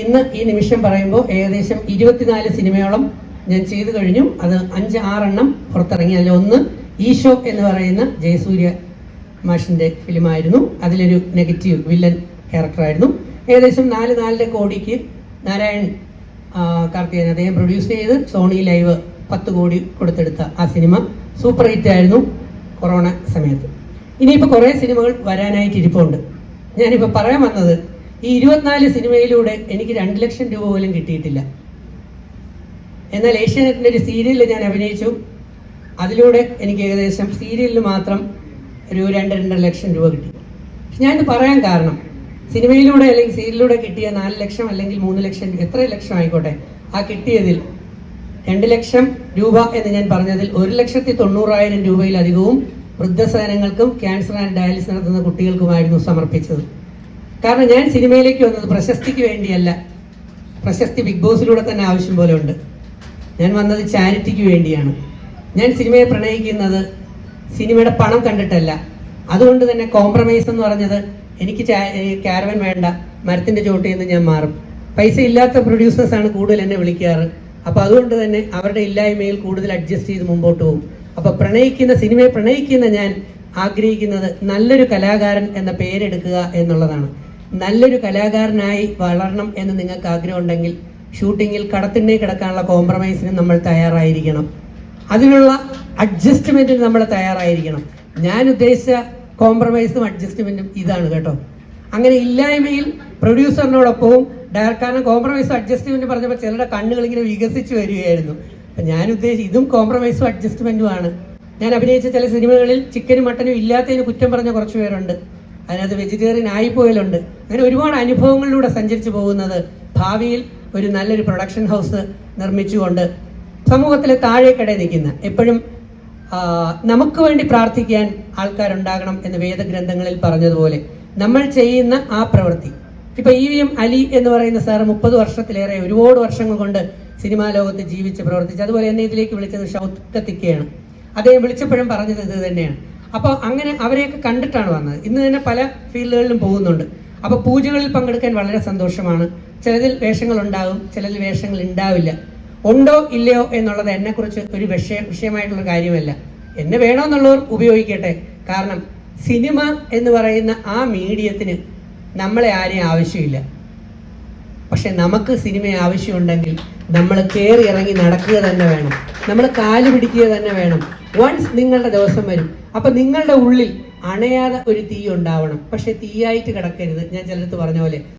ഇന്ന് ഈ നിമിഷം പറയുമ്പോൾ ഏകദേശം ഇരുപത്തിനാല് സിനിമയോളം ഞാൻ ചെയ്തു കഴിഞ്ഞു. അത് അഞ്ച് ആറെണ്ണം പുറത്തിറങ്ങി. അതിൽ ഒന്ന് ഈശോ എന്ന് പറയുന്ന ജയസൂര്യ മാഷിന്റെ ഫിലിമായിരുന്നു. അതിലൊരു നെഗറ്റീവ് വില്ലൻ ക്യാരക്ടറായിരുന്നു. ഏകദേശം നാല് നാലര കോടിക്ക് നാരായൺ കാർത്തികൻ അദ്ദേഹം പ്രൊഡ്യൂസ് ചെയ്ത് സോണി ലൈവ് പത്ത് കോടി കൊടുത്തെടുത്ത ആ സിനിമ സൂപ്പർ ഹിറ്റ് ആയിരുന്നു കൊറോണ സമയത്ത്. ഇനിയിപ്പോൾ കുറേ സിനിമകൾ വരാനായിട്ട് ഇരിപ്പുണ്ട്. ഞാനിപ്പോൾ പറയാൻ വന്നത് ഈ ഇരുപത്തിനാല് സിനിമയിലൂടെ എനിക്ക് രണ്ട് ലക്ഷം രൂപ പോലും കിട്ടിയിട്ടില്ല. എന്നാൽ ഏഷ്യാനെറ്റിന്റെ ഒരു സീരിയലിൽ ഞാൻ അഭിനയിച്ചു. അതിലൂടെ എനിക്ക് ഏകദേശം സീരിയലിൽ മാത്രം ഒരു രണ്ട് രണ്ടര ലക്ഷം രൂപ കിട്ടി. ഞാൻ പറയാൻ കാരണം സിനിമയിലൂടെ അല്ലെങ്കിൽ സീരിയലിലൂടെ കിട്ടിയ നാല് ലക്ഷം അല്ലെങ്കിൽ മൂന്ന് ലക്ഷം എത്ര ലക്ഷം ആയിക്കോട്ടെ ആ കിട്ടിയതിൽ രണ്ട് ലക്ഷം രൂപ എന്ന് ഞാൻ പറഞ്ഞതിൽ ഒരു ലക്ഷത്തി തൊണ്ണൂറായിരം രൂപയിലധികവും വൃദ്ധസദനങ്ങൾക്കും ക്യാൻസർ ആൻഡ് ഡയാലിസിസ് നടത്തുന്ന കുട്ടികൾക്കുമായിരുന്നു സമർപ്പിച്ചത്. കാരണം ഞാൻ സിനിമയിലേക്ക് വന്നത് പ്രശസ്തിക്ക് വേണ്ടിയല്ല. പ്രശസ്തി ബിഗ് ബോസിലൂടെ തന്നെ ആവശ്യം പോലെ ഉണ്ട്. ഞാൻ വന്നത് ചാരിറ്റിക്ക് വേണ്ടിയാണ്. ഞാൻ സിനിമയെ പ്രണയിക്കുന്നത് സിനിമയുടെ പണം കണ്ടിട്ടല്ല. അതുകൊണ്ട് തന്നെ കോംപ്രമൈസ് എന്ന് പറഞ്ഞത് എനിക്ക് ക്യാരവൻ വേണ്ട മരത്തിന്റെ ചോട്ടിൽ നിന്ന് ഞാൻ മാറും. പൈസ ഇല്ലാത്ത പ്രൊഡ്യൂസേഴ്സ് ആണ് കൂടുതൽ എന്നെ വിളിക്കാറ്. അപ്പൊ അതുകൊണ്ട് തന്നെ അവരുടെ ഇല്ലായ്മയിൽ കൂടുതൽ അഡ്ജസ്റ്റ് ചെയ്ത് മുമ്പോട്ട് പോകും. അപ്പൊ പ്രണയിക്കുന്ന സിനിമയെ പ്രണയിക്കുന്ന ഞാൻ ആഗ്രഹിക്കുന്നത് നല്ലൊരു കലാകാരൻ എന്ന പേരെടുക്കുക എന്നുള്ളതാണ്. നല്ലൊരു കലാകാരനായി വളരണം എന്ന് നിങ്ങൾക്ക് ആഗ്രഹമുണ്ടെങ്കിൽ ഷൂട്ടിങ്ങിൽ കടത്തിണ്ടേ കിടക്കാനുള്ള കോംപ്രമൈസിന് നമ്മൾ തയ്യാറായിരിക്കണം. അതിനുള്ള അഡ്ജസ്റ്റ്മെന്റിന് നമ്മൾ തയ്യാറായിരിക്കണം. ഞാൻ ഉദ്ദേശിച്ച കോംപ്രമൈസും അഡ്ജസ്റ്റ്മെന്റും ഇതാണ് കേട്ടോ. അങ്ങനെ ഇല്ലായ്മയിൽ പ്രൊഡ്യൂസറിനോടൊപ്പവും കാരണം കോംപ്രമൈസും അഡ്ജസ്റ്റ്മെന്റ് പറഞ്ഞപ്പോൾ ചിലരുടെ കണ്ണുകൾ ഇങ്ങനെ വികസിച്ചു വരികയായിരുന്നു. അപ്പം ഞാൻ ഉദ്ദേശിച്ചു ഇതും കോംപ്രമൈസും അഡ്ജസ്റ്റ്മെന്റും ആണ്. ഞാൻ അഭിനയിച്ച ചില സിനിമകളിൽ ചിക്കനും മട്ടനും ഇല്ലാത്തതിന് കുറ്റം പറഞ്ഞ കുറച്ച് പേരുണ്ട്. അതിനകത്ത് വെജിറ്റേറിയൻ ആയിപ്പോയലുണ്ട് അങ്ങനെ ഒരുപാട് അനുഭവങ്ങളിലൂടെ സഞ്ചരിച്ചു പോകുന്നത് ഭാവിയിൽ ഒരു നല്ലൊരു പ്രൊഡക്ഷൻ ഹൗസ് നിർമ്മിച്ചുകൊണ്ട് സമൂഹത്തിലെ താഴേക്കടയിൽ നിൽക്കുന്ന എപ്പോഴും നമുക്ക് വേണ്ടി പ്രാർത്ഥിക്കാൻ ആൾക്കാരുണ്ടാകണം എന്ന് വേദഗ്രന്ഥങ്ങളിൽ പറഞ്ഞതുപോലെ നമ്മൾ ചെയ്യുന്ന ആ പ്രവൃത്തി. ഇപ്പൊ ഇ വി എം അലി എന്ന് പറയുന്ന സാറ് മുപ്പത് വർഷത്തിലേറെ ഒരുപാട് വർഷങ്ങൾ കൊണ്ട് സിനിമാ ലോകത്ത് ജീവിച്ച് പ്രവർത്തിച്ച് അതുപോലെ എന്നെ ഇതിലേക്ക് വിളിച്ചത് ഷൗക്കത്തിക്കയാണ് അദ്ദേഹം വിളിച്ചപ്പോഴും പറഞ്ഞത് ഇത് തന്നെയാണ്. അപ്പോൾ അങ്ങനെ അവരെയൊക്കെ കണ്ടിട്ടാണ് വന്നത്. ഇന്ന് തന്നെ പല ഫീൽഡുകളിലും പോകുന്നുണ്ട്. അപ്പോൾ പൂജകളിൽ പങ്കെടുക്കാൻ വളരെ സന്തോഷമാണ്. ചിലതിൽ വേഷങ്ങൾ ഉണ്ടാകും ചിലതിൽ വേഷങ്ങൾ ഉണ്ടാവില്ല ഉണ്ടോ ഇല്ലയോ എന്നുള്ളത് എന്നെക്കുറിച്ച് ഒരു വിഷയ വിഷയമായിട്ടുള്ള കാര്യമല്ല. എന്നെ വേണമെന്നുള്ളവർ ഉപയോഗിക്കട്ടെ. കാരണം സിനിമ എന്ന് പറയുന്ന ആ മീഡിയത്തിന് നമ്മളെ ആരെയും ആവശ്യമില്ല. പക്ഷെ നമുക്ക് സിനിമ ആവശ്യമുണ്ടെങ്കിൽ നമ്മൾ കയറി ഇറങ്ങി നടക്കുക തന്നെ വേണം. നമ്മൾ കാൽ പിടിക്കുക തന്നെ വേണം. വൺസ് നിങ്ങളുടെ ദിവസം വരും. അപ്പൊ നിങ്ങളുടെ ഉള്ളിൽ അണയാതെ ഒരു തീ ഉണ്ടാവണം. പക്ഷെ തീയായിട്ട് കിടക്കരുത്. ഞാൻ ചിലടത്ത് പറഞ്ഞ പോലെ